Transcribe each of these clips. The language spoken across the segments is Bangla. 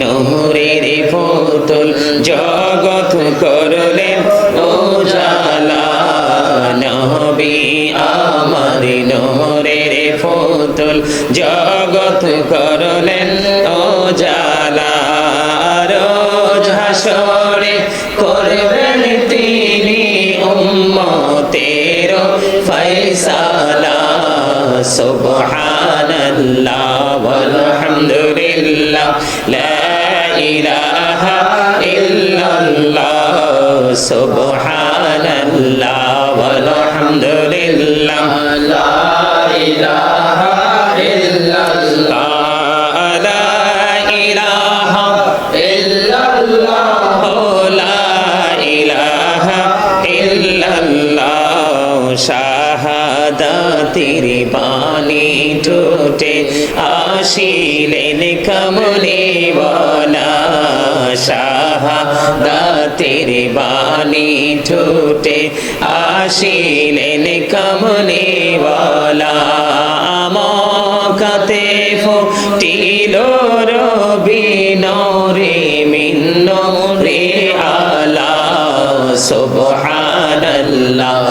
নহরের পুতুল জগৎ করলেন, ও জালা নবী নহরের পুতুল জগৎ করলেন, ও করবেন তিনি সুবহানাল্লাহ walhamdulillah la ilaha illallah subhanallah walhamdulillah la ilaha illallah la ilaha illallah la ilaha illallah শাহাদাতির বাণী ঠোঁটে আসিলেন কমলে বলা শাহাদাতির বাণী ঠোঁটে আসিলেন কমলে বলা মকাতে ফুটিল রবি নরে মিন্ন রে আলা সুবহানাল্লাহ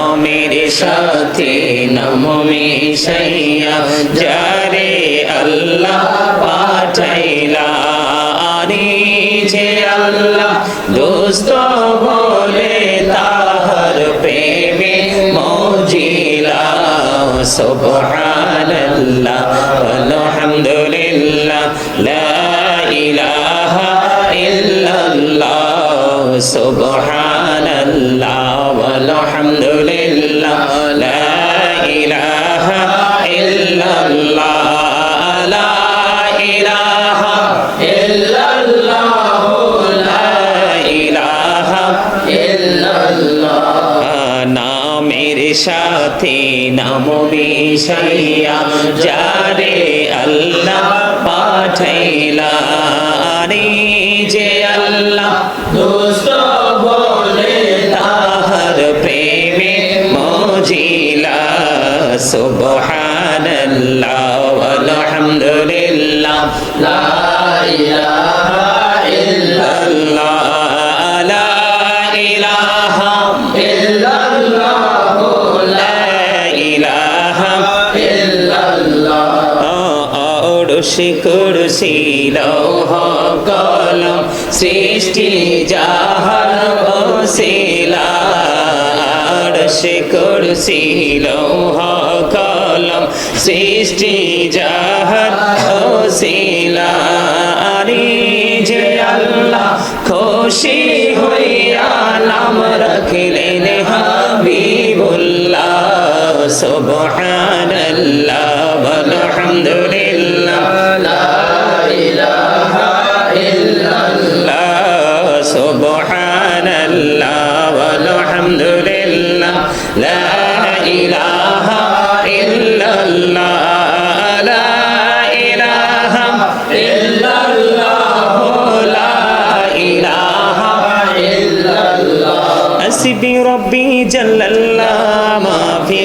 নামের সাথে নাম মিশাইয়া যারে আল্লাহ পাঠাইলা যে আল্লাহ দোস্ত বলে তাহার প্রেমে মজিলা। সুবহানাল্লাহ walhamdulillah la ilaha illallah subhanallah walhamdulillah la ilaha illallah la ilaha illallah la ilaha illallah নামের সাথে নাম মিশাইয়া যারে আল্লাহ পাঠাইলা রে যে আল্লাহ দোস্ত তাহার প্রেমে মজিলা সুবহানাল্লাহ walhamdulillah la ilaha illallah la ilaha অড়শি কুরসি লৌহ কলম সৃষ্টি জাহান বসিলা আরশি কুরসি লৌহ কলম। সৃষ্টি যাহার বসিলা আরে যে আল্লাহ খুশি হইয়া নাম রাখিলেন হাবিবুল্লাহ সুবহানাল্লাহ la ilaha illallah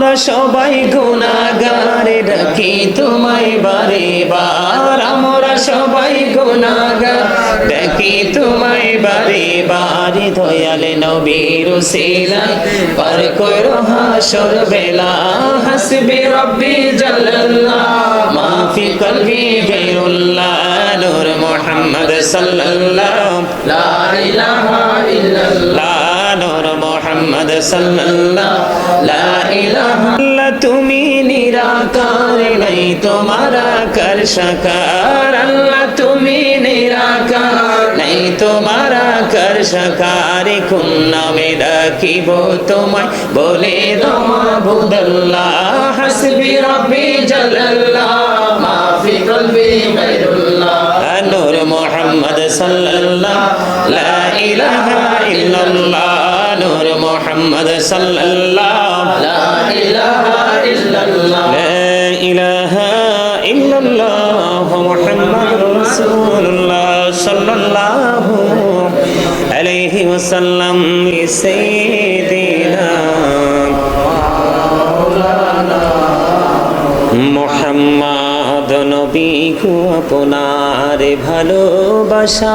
আমরা সবাই গুণাগার ডাকি তোমায় বারে বার। আমরা সবাই গুণাগার ডাকি তোমায় বারে বারে। দয়ালে নবীর সিলাই পার করো হাসর বেলা। হাসবি রব্বি জাল্লাল্লাহ, মাফি কলবি গায়রুল্লাহ নূর মুহাম্মদ সাল্লাল্লাহ। লা ইলাহা ইল্লাল্লাহ। নূর মুহাম্মদ সাল্লাল্লাহ, লা তুমি নিরাকার নাই, তোমার কর সাকার। আল্লাহ, তুমি নিরাকার নাই, তোমার কর সাকার। নামে ডাকিব তোমায়, বলে দমা বুদল্লাহ হাসবি রব্বি জাল্লাল্লাহ মা ফি কলবি গায়রুল্লাহ। নূর মোহাম্মদ সাল্লাল্লাহ লা ইলাহা ইল্লাল্লাহ নূর মোহাম্মদ সাল্লাল্লাহ লা ইলাহা ইল্লাল্লাহ লা ইলাহা ইল্লাল্লাহ মুহাম্মাদুর রাসূলুল্লাহ সাল্লাল্লাহু আলাইহি ওয়াসাল্লাম সাইয়্যিদিনা মাওলানা মুহাম্মদ নবী কো আপনা আপনার ভালোবাসায়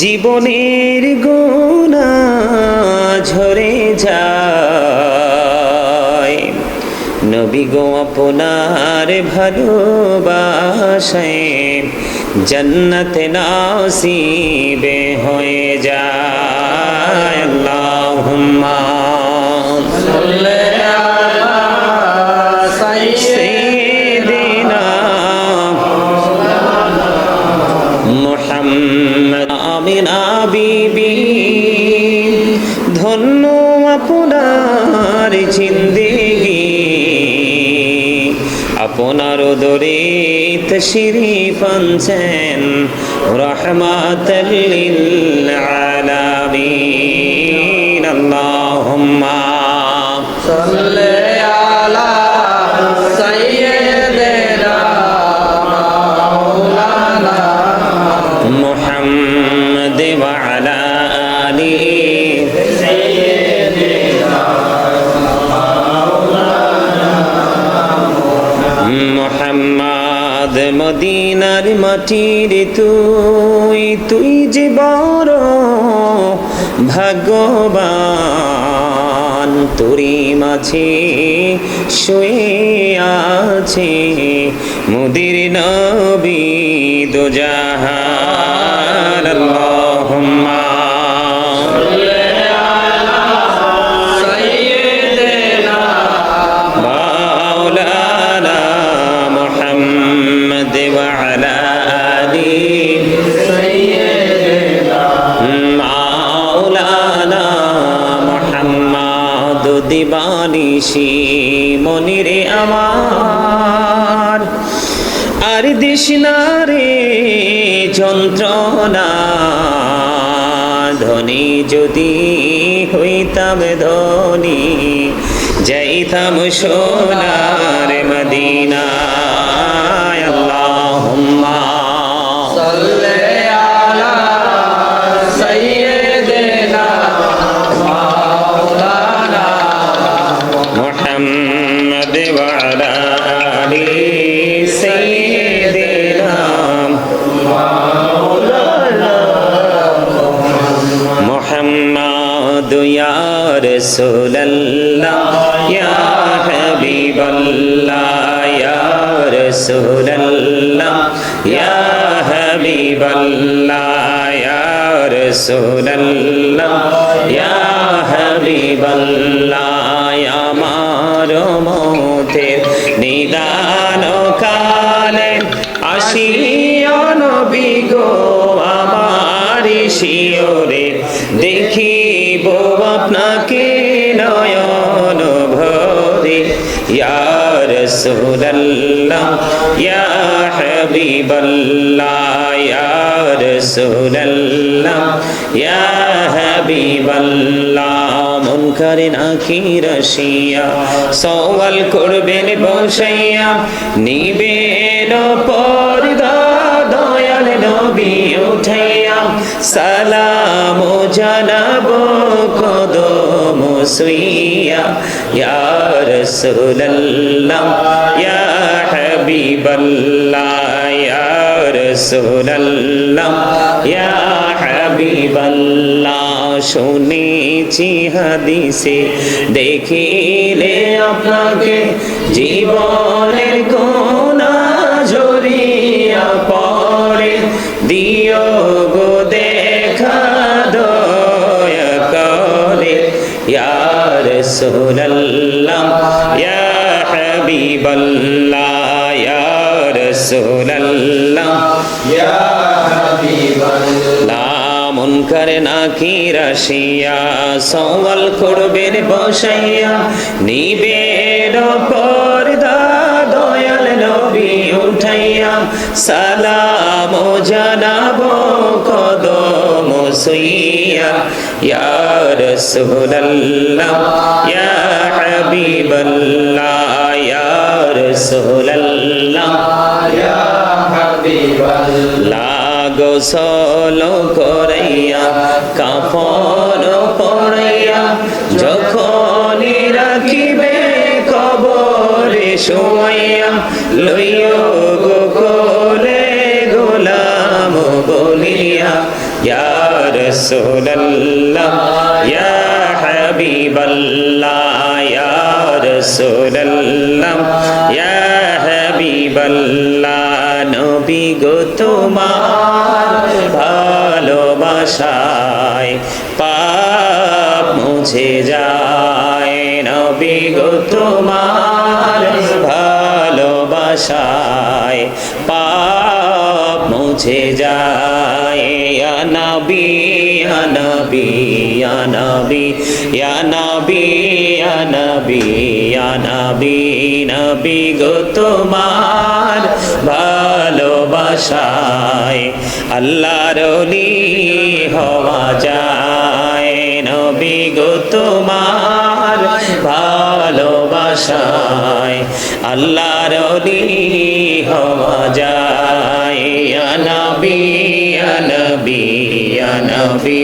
জীবনের গুণা ঝরে যায়। নবী গো আপনার ভালোবাসায় জন্নত নাসিবে হয়ে যায়। আল্লাহুম্মা সাল্লি বিবি। ধন্য আপনার জিন্দিগি। আপনার দরিত শ্রী পঞ্চেন রহমাত মাটির তুই তুই যে বড় ভগবান তুরি মাঝে শুয়ে আছে মুদির নবী দুজাহান আল্লাহুম্মা দিবানিশি মনিরে আমার। আর দিশনা রে যন্ত্রণা। ধনী যদি হইতাম ধনী যাইতাম সোনার নিদান কালে আসিও নবী গো, আমার শিওরে। দেখিব আপনাকে নয়ন ভরে। ইয়ার রসুল্লাহ ইয়া হাবিবাল্লাহ, ইয়া রসুল্লাহ ইয়া মুনকারে নাকির শিয়া সওয়াল করবেন বসাইয়া, নিবেন দয়াল নবী উঠাইয়া। সালাম জানাব কদম সুইয়া, ইয়া রাসূলুল্লাহ, ইয়া হাবিবাল্লাহ ইয়া হাবিবাল্লাহ। শুনেছি হাদিসে, দেখিলে আপনাকে জীবনের কোনা ঝরিয়া পড়ে। দিও গো দেখা দয়া করে। ইয়া রাসূলুল্লাহ, ইয়া হাবিবাল্লাহ। মুনকার নাকি রাশিয়া? সওয়াল করবেন বসাইয়া, নিবের পর্দা দয়াল নবী উঠাইয়া, সালাম জানাব কদম সুইয়া, ইয়া রাসূলুল্লাহ, ইয়া হাবিবাল্লাহ, ইয়া রাসূলুল্লাহ, ইয়া হাবিবাল্লাহ গোসল করাইয়া, কাফন পড়াইয়া যখন রাখিবে কবরে শোয়াইয়া, লইয় গো কোলে গোলাম বলিয়া, ইয়া রাসূলুল্লাহ, ইয়া হাবিবাল্লাহ, ইয়া রাসূলুল্লাহ, ইয়া হাবিবাল্লাহ। নবী গো তোমার ভালোবাসায় পাপ মুছে যায়। নবী গো ভালোবাসায় পাপ মুছে যায়। নবী নবী নবী নবী নবী নবী নবী গো তোমার ভালোবাসায় আল্লাহর হওয়া যায়। নবী গো তোমার ভালোবাসায়, আল্লাহর হওয়া যায়। নবী নবী নবী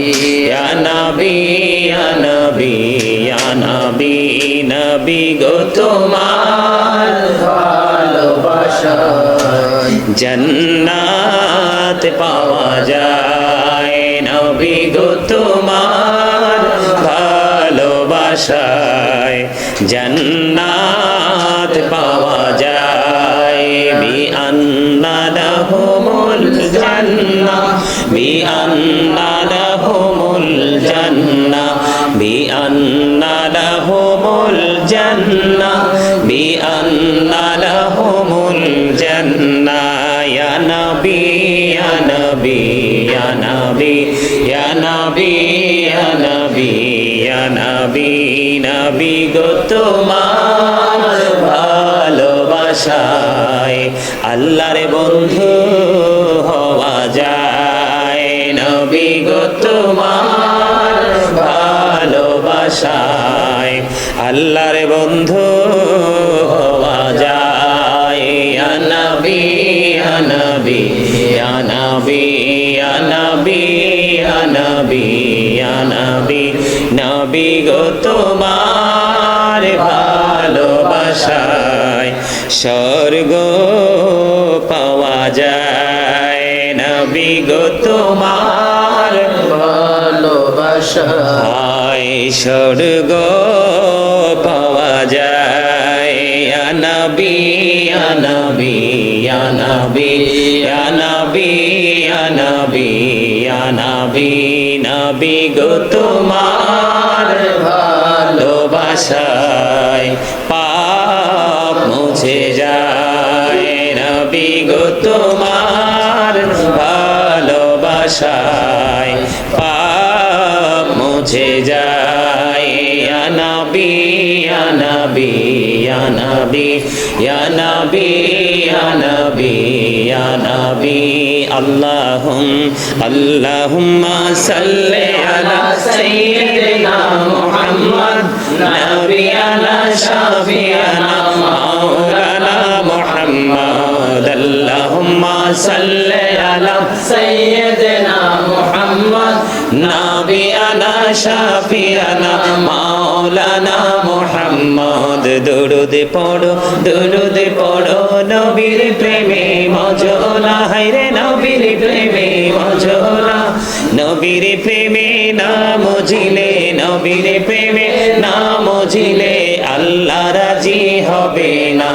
নবী নবী নবী নবী গো তোমার জন্নাত পাওয়া যায় নবী গো তোমার ভালোবাসায়। জন্নাত পাওয়া যায়। বি আন্না লাহুমুল জান্নাহ। বি আন্না লাহুমুল জান্নাহ। বি আন্না লাহুমুল জান্নাহ। বি আন্না ইয়া নবী ইয়া নবী ইয়া নবী নবী গো তোমার ভালোবাসায়, আল্লাহর বন্ধু হওয়া যায়। নবী গো তোমার ভালোবাসায়, আল্লাহর বন্ধু হওয়া যায়। নবী নবী নবী নবী নবী নবী নবী গো তোমার ভালোবাসায় স্বর্গ পাওয়া যায়। নবী গো তোমার ভালোবাসা হায় স্বর্গ পাওয়া যায়। নবী নবী নবী নবী নবী। নবী নবী গো তোমার ভালোবাসায়। পাপ মুছে যায়। নবী গো তোমার ভালোবাসায়। পাপ মুছে যায়। নবী, ইয়া নবী ইয়া নবী ইয়া নবী ইয়া নবী ইয়া নবী, আল্লাহুম, আল্লাহুম্মা সাল্লি আলা সাইয়্যিদিনা মুহাম্মদ, নবিয়ানা, শাফিয়ানা, মাওলানা মুহাম্মদ। আল্লাহুম্মা সাল্লি আলা سيدنا محمد নাবিয়ানা শাফিয়ানা মাওলানা মুহাম্মদ দুরুদ পড়ো দুরুদ পড়ো নবীর প্রেমে মজলা হায়রে নবীর প্রেমে মজলা নবীর প্রেমে না মজিলে নবীর প্রেমে না মজিলে আল্লাহ রাজি হবে না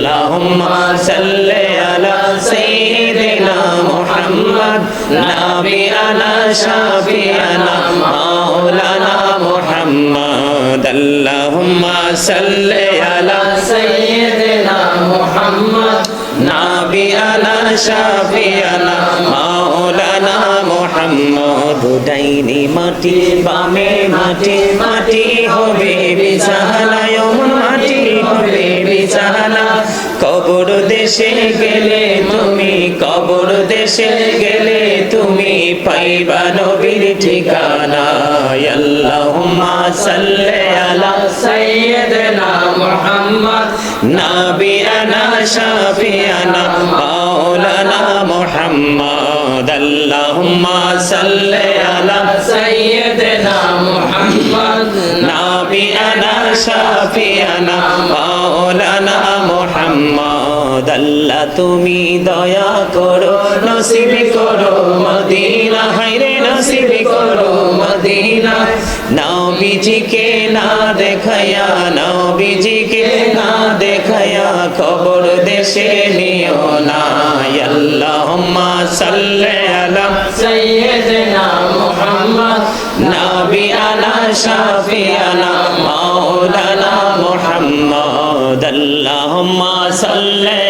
اللهم صل على سيدنا محمد نبينا شفيعنا مولانا محمد اللهم صل على سيدنا محمد نبينا شفيعنا مولانا محمد ديني ماتي بامي ماتي ماتي هو بيبي سهلا يوم ماتي মিটবে বিছানা কবর দেশে গেলে তুমি, কবর দেশে গেলে তুমি পাইবা নবীর ঠিকানা আল্লাহুম্মা সাল্লি আলা সাইয়্যিদিনা মুহাম্মদ। নাবিয়ানা, শাফিয়ানা, মাওলানা মুহাম্মদ। আল্লাহুম্মা সাল্লি আলা সাইয়্যিদিনা মুহাম্মদ। নাবিয়ানা, শাফিয়ানা আল্লাহ, তুমি দয়া করো, নসিব করো মদিনা। হাইরে নসিব করো মদিনা। নাও বিজিকে না দেখায়া, নাও বিজিকে না দেখায়া, খবর দেশে নিও না। আল্লাহুম্মা সাল্লি আলা সাইয়্যিদিনা মুহাম্মদ। নবী আনা শাফিয়ানা মাওলানা মুহাম্মদ। আল্লাহুম্মা সাল্লি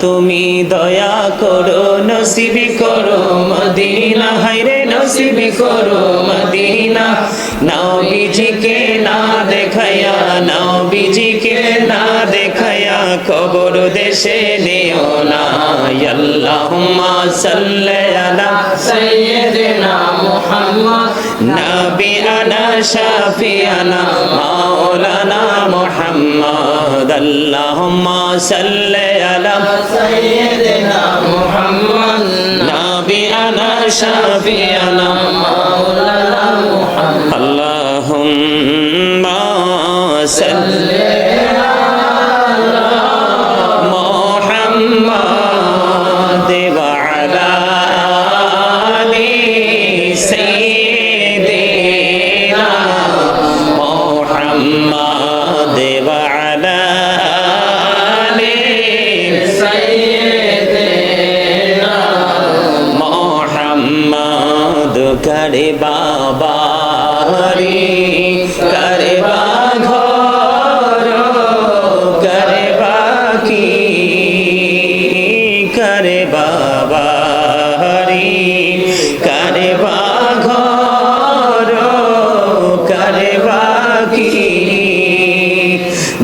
তুমি দয়া করো, নসিবি করো মদিনা। হাইরে নসিবি করো মদিনা। নাও বিজিকে না দেখায়া, নাও বিজিকে না দেখায়া, কবর দেশে নিও না। আল্লাহুম্মা সাল্লি আলা সাইয়্যিদিনা আনা শাফিয়ানা, মাওলানা মুহাম্মদ, আল্লাহুম্মা সাল্লি আলা সাইয়্যিদিনা মুহাম্মদ নাবি আনা শাফিয়ানা, মাওলানা মুহাম্মদ। আল্লাহুম্মা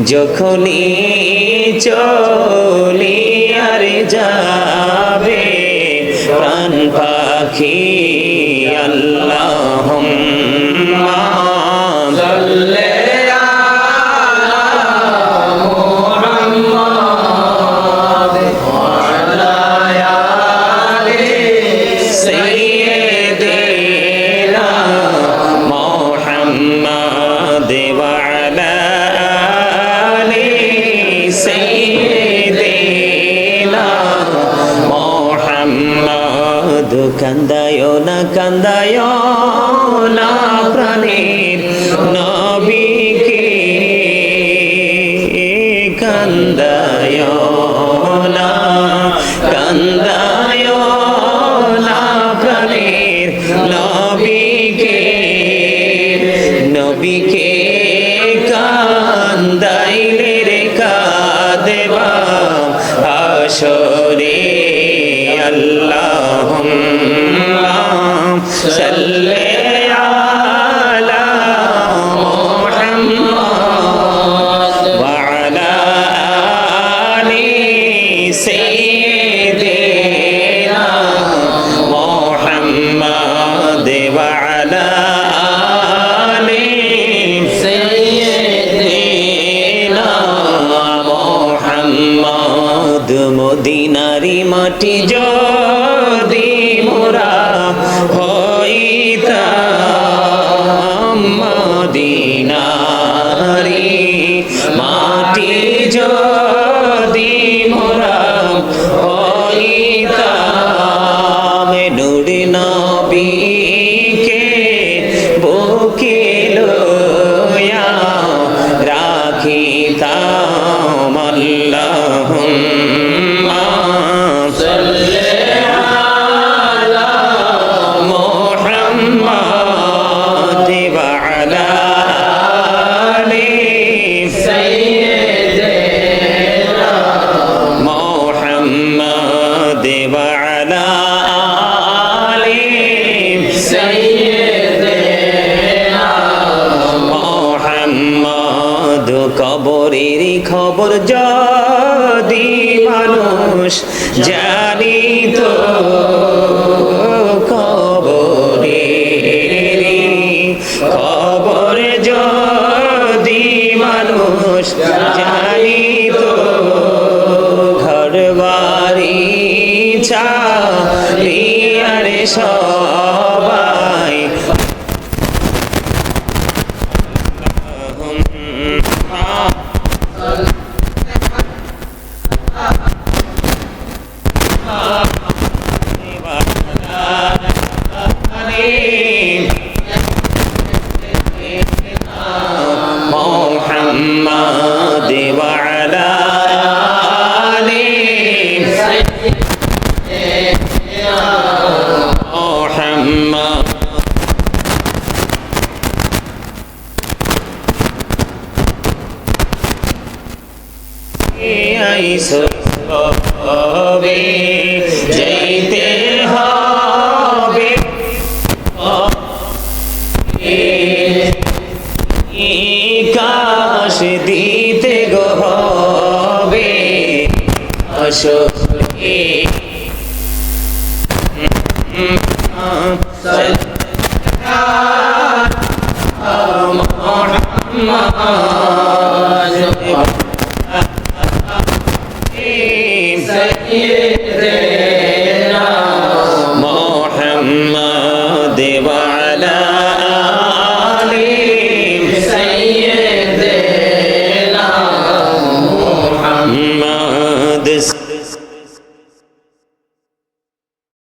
যখনই চলি আর যাবে প্রাণ পাখি আল্লাহ صل কান্দায়ো না কান্দায়ো না প্রাণের নবীকে নবীকে কান্দাইলে রে কাদেবা আসরে আল্লাহ TJ Masya